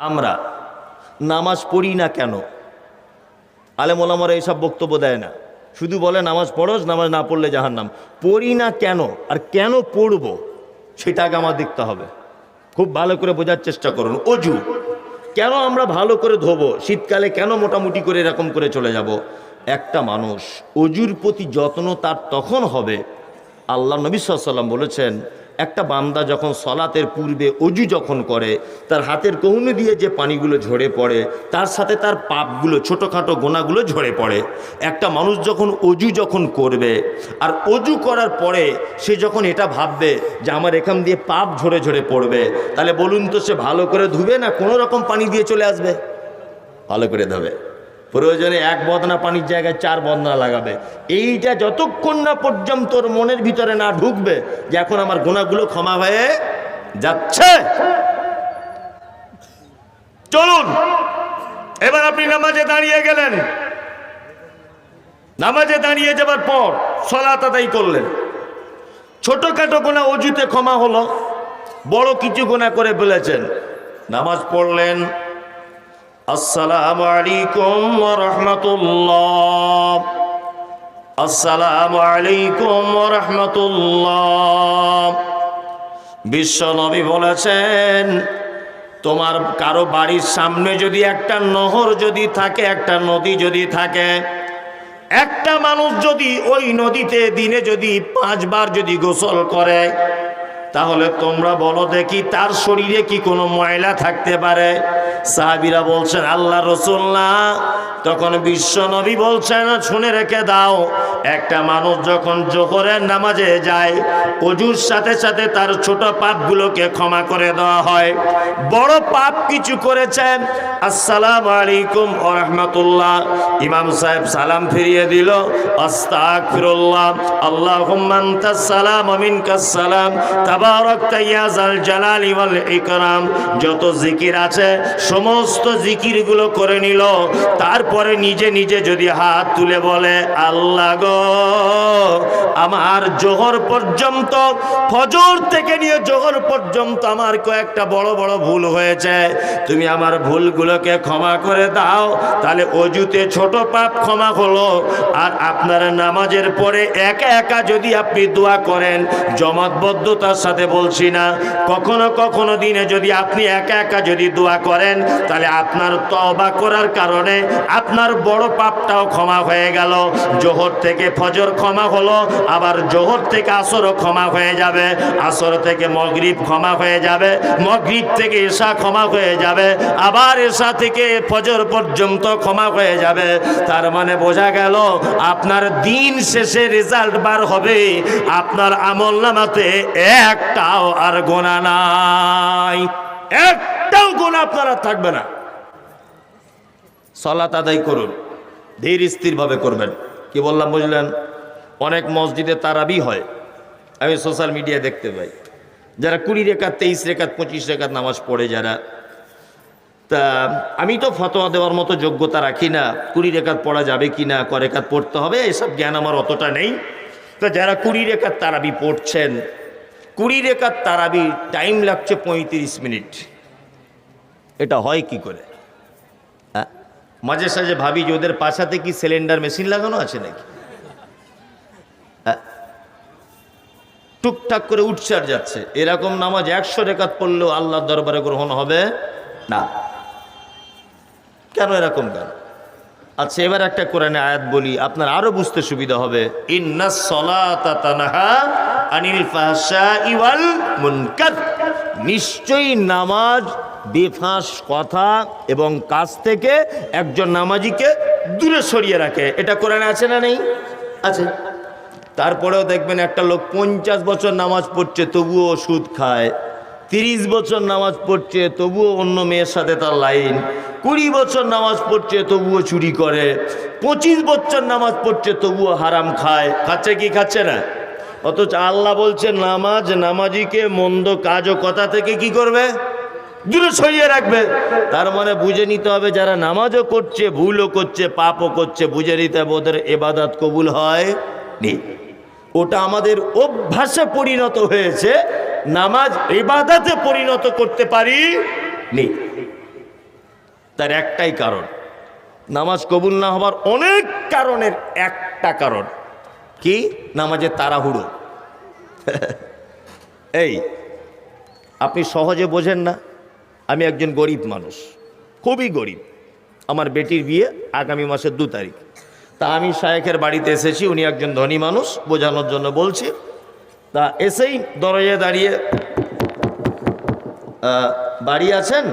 আমরা। নামাজ পড়ি না কেন? আলেমোলামারা এইসব বক্তব্য দেয় না। শুধু বলে নামাজ পড়োস, নামাজ না পড়লে জাহার নাম পড়ি না কেন? আর কেন পড়ব? সেটা আগে আমার দেখতে হবে। খুব ভালো করে বোঝার চেষ্টা করুন। অজু। কেন আমরা ভালো করে ধোবো? শীতকালে কেন মোটামুটি করে এরকম করে চলে যাব? একটা মানুষ অজুর প্রতি যত্ন তার তখন হবে। আল্লাহ নবী সাল্লাম বলেছেন একটা বান্দা যখন সলাতের পূর্বে অজু যখন করে, তার হাতের কহুনি দিয়ে যে পানিগুলো ঝরে পড়ে, তার সাথে তার পাপগুলো, ছোটোখাটো গোনাগুলো ঝরে পড়ে। একটা মানুষ যখন অজু যখন করবে, আর অজু করার পরে সে যখন এটা ভাববে যে আমার এখান দিয়ে পাপ ঝরে ঝরে পড়বে, তাহলে বলুন তো সে ভালো করে ধুবে না কোনো রকম পানি দিয়ে চলে আসবে? ভালো করে ধোবে। প্রয়োজনে এক বদনা পানির জায়গায় চার বদনা লাগাবে। এইটা যতক্ষণ না পর্যন্ত তোর মনের ভিতরে না ঢুকবে যে এখন আমার গুণাগুলো ক্ষমা হয়ে যাচ্ছে। চলুন, এবার আপনি নামাজে দাঁড়িয়ে গেলেন। নামাজে দাঁড়িয়ে যাবার পর সলাত আদায় করলেন। ছোটখাটো গোনা অজুতে ক্ষমা হলো, বড় কিছু গোনা করে ফেলেছেন নামাজ পড়লেন আসসালামু আলাইকুম ওয়া রাহমাতুল্লাহ। আসসালামু আলাইকুম ওয়া রাহমাতুল্লাহ। বিশ্ব নবী বলেছেন, তোমার কারও বাড়ির সামনে যদি একটা নহর যদি থাকে, একটা নদী যদি থাকে, একটা মানুষ যদি ওই নদীতে দিনে যদি পাঁচবার যদি গোসল করে তাহলে তোমরা বলো দেখি তার শরীরে কি কোনো ময়লা থাকতে পারে? সাহাবিরা বলছেন আল্লাহ রসুল্লাহ তখন বিশ্ব নবী বলছেন, শুনে রেখে দাও, একটা মানুষ যখন জোহরের নামাজে যায়, অজুর সাথে সাথে তার ছোট পাপগুলোকে ক্ষমা করে দেওয়া হয়। বড় পাপ কিছু করেছেন আসসালাম আলাইকুম রহমতুল্লাহ। ইমাম সাহেব সালাম ফিরিয়ে দিল আস্তাক ফিরুল্লাহ আল্লাহ সালাম আমিন কাসালাম তাবারক যত জিকির আছে, সমস্ত জিকিরগুলো করে নিল। তারপরে নিজে নিজে যদি হাত তুলে বলে, আল্লাহ গো, আমার জোহর পর্যন্ত, ফজর থেকে নিয়ে জোহর পর্যন্ত আমার কয়েকটা বড় বড় ভুল হয়েছে। তুমি আমার ভুলগুলোকে ক্ষমা করে দাও, তাহলে অজুতে ছোট পাপ ক্ষমা হলো। আর আপনার নামাজের পরে একা একা যদি আপনি দোয়া করেন, জমাতবদ্ধতার সাথে বলছি না। কখনো কখনো দিনে যদি আপনি একা একা যদি দোয়া করেন, তাহলে আপনার তবা করার কারণে আপনার বড় পাপটাও ক্ষমা হয়ে গেল। জোহর থেকে ফজর ক্ষমা হলো, আবার জোহর থেকে আসরও ক্ষমা হয়ে যাবে। আসর থেকে মগরিব ক্ষমা হয়ে যাবে, মগরিব থেকে এশা ক্ষমা হয়ে যাবে, আবার এশা থেকে ফজর পর্যন্ত ক্ষমা হয়ে যাবে। তার মানে বোঝা গেল, আপনার দিন শেষে রেজাল্ট বার হবে আপনার আমল নামাতে একটাও আর গোনা নাই। একটাও গোনা আপনার থাকবে না। সলাত আদায় করুন, ধীর স্থিরভাবে করবেন। কি বললাম, বুঝলেন? অনেক মসজিদে তারাবি হয়, আমি সোশ্যাল মিডিয়ায় দেখতে পাই। যারা কুড়ি রেখাত, তেইশ রেখাত, পঁচিশ রেখাত নামাজ পড়ে যারা, তা আমি তো ফতোয়া দেওয়ার মতো যোগ্যতা রাখি না। কুড়ি রেখাত পড়া যাবে কি না, ক রেখাত পড়তে হবে, এসব জ্ঞান আমার অতটা নেই। তো যারা কুড়ি রেখাত তারাবি পড়ছেন কুড়ি রেখাত তারাবি টাইম লাগছে পঁয়ত্রিশ মিনিট এটা হয় কি করে? হ্যাঁ? মাঝে সাঝে ভাবি যে ওদের পাশাতে কি সিলিন্ডার মেশিন লাগানো আছে নাকি? হ্যাঁ? টুকটাক করে উঠছে আর যাচ্ছে। এরকম নামাজ একশো রেখাত পড়লেও আল্লাহর দরবারে গ্রহণ হবে না। কেন এরকম কেন? আচ্ছা এবার একটা কোরআনে আয়াত বলি, আপনার আরও বুঝতে সুবিধা হবে। ইন্না সলাতা তানহা আনিল ফাহশাই ওয়াল মুনকার। নিশ্চয়ই নামাজ, বেফাঁস কথা এবং কাজ থেকে একজন নামাজিকে দূরে সরিয়ে রাখে। এটা কোরআনে আছে না নেই? আছে। তারপরেও দেখবেন একটা লোক পঞ্চাশ বছর নামাজ পড়ছে, তবুও সুদ খায়। তিরিশ বছর নামাজ পড়ছে, তবুও অন্য মেয়ের সাথে তার লাইন। কুড়ি বছর নামাজ পড়ছে, তবুও চুরি করে। পঁচিশ বছর নামাজ পড়ছে, তবুও হারাম খায়। খাচ্ছে কি খাচ্ছে না? অথচ আল্লাহ বলছে নামাজ নামাজিকে মন্দ কাজ ও কথা থেকে কি করবে? দূরে সরিয়ে রাখবে। তার মানে বুঝে নিতে হবে, যারা নামাজও করছে, ভুলও করছে, পাপও করছে, বুঝে নিতে হবে ওদের এবাদাত কবুল হয় নি ওটা আমাদের অভ্যাসে পরিণত হয়েছে, নামাজ এবাদাতে পরিণত করতে পারি নি তার একটাই কারণ, নামাজ কবুল না হবার অনেক কারণের একটা কারণ। কি? নামাজের তাড়াহুড়ো। এই, আপনি সহজে বোঝেন না, আমি একজন গরিব মানুষ, খুবই গরিব। আমার বেটির বিয়ে আগামী মাসের দু তারিখ। তা আমি শায়েখের বাড়িতে এসেছি, উনি একজন ধনী মানুষ, বোঝানোর জন্য বলছি। তা এসেই দরজায় দাঁড়িয়ে বাড়ি আছেন?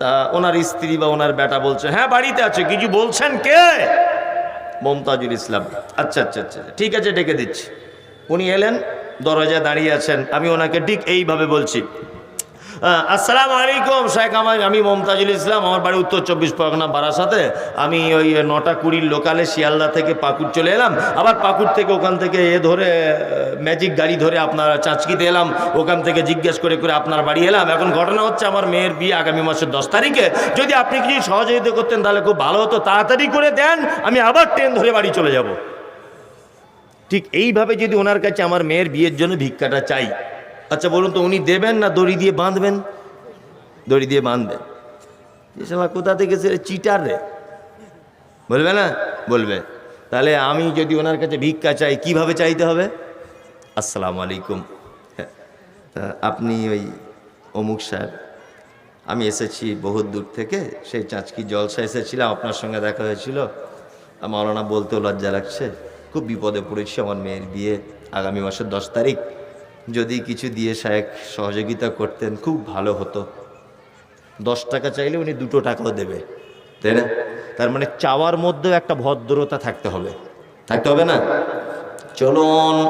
তা ওনার স্ত্রী বা ওনার বেটা বলছে হ্যাঁ বাড়িতে আছে। কিছু বলছেন কে? মমতাজুল ইসলাম। আচ্ছা আচ্ছা আচ্ছা ঠিক আছে, ডেকে দিচ্ছি। উনি এলেন, দরজায় দাঁড়িয়ে আছেন। আমি ওনাকে ঠিক এইভাবে বলছি। আসসালামু আলাইকুম, শেখ আমার, আমি মমতাজুল ইসলাম, আমার বাড়ি উত্তর চব্বিশ পরগনা বারাসাতে। আমি ওই নটা কুড়ির লোকালে শিয়ালদা থেকে পাকুড় চলে এলাম। আবার পাকুড় থেকে ওখান থেকে এ ধরে ম্যাজিক গাড়ি ধরে আপনার চাঁচকিতে এলাম। ওখান থেকে জিজ্ঞেস করে করে আপনার বাড়ি এলাম। এখন ঘটনা হচ্ছে আমার মেয়ের বিয়ে আগামী মাসের দশ তারিখে। যদি আপনি কিছু সহযোগিতা করতেন তাহলে খুব ভালো হতো। তাড়াতাড়ি করে দেন, আমি আবার ট্রেন ধরে বাড়ি চলে যাব। ঠিক এইভাবে যদি ওনার কাছে আমার মেয়ের বিয়ের জন্য ভিক্ষাটা চাই আচ্ছা বলুন তো উনি দেবেন না দড়ি দিয়ে বাঁধবেন? দড়ি দিয়ে বাঁধবেন। শালা কোথা থেকে সে চিটার রে? বলবে না? বলবে। তাহলে আমি যদি ওনার কাছে ভিক্ষা চাই কীভাবে চাইতে হবে? আসসালামু আলাইকুম। হ্যাঁ, আপনি ওই অমুক সাহেব আমি এসেছি বহুত দূর থেকে সেই চাঁচকি জলসা এসেছিলাম আপনার সঙ্গে দেখা হয়েছিল। মাওলানা বলতেও লজ্জা লাগছে খুব বিপদে পড়েছি আমার মেয়ের বিয়ে আগামী মাসের দশ তারিখ। যদি কিছু দিয়ে সাহেব সহযোগিতা করতেন, খুব ভালো হতো। দশ টাকা চাইলে উনি দুটো টাকাও দেবে, তাই না? তার মানে চাওয়ার মধ্যেও একটা ভদ্রতা থাকতে হবে। থাকতে হবে না? চলুন,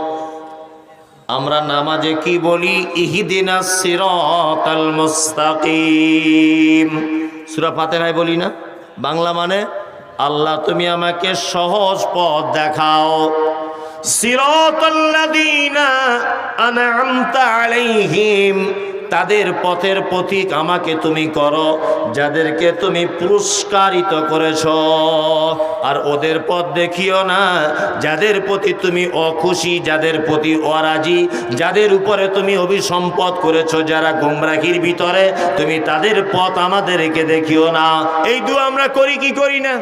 আমরা নামাজে কি বলি? ইহিদিনা সিরাতাল মুস্তাকিম। সূরা ফাতিহায় বলি না? বাংলা মানে আল্লাহ তুমি আমাকে সহজ পথ দেখাও। তাদের পথের পথিক আমাকে তুমি করো, যাদেরকে তুমি পুরস্কারিত করেছ। আর ওদের পথ দেখিও না, যাদের প্রতি তুমি অখুশি, যাদের প্রতি অরাজি, যাদের উপরে তুমি অভিসম্পদ করেছ, যারা গুমরাহির ভিতরে, তুমি তাদের পথ আমাদেরকে দেখিও না। এই দু আমরা করি, কি করি না?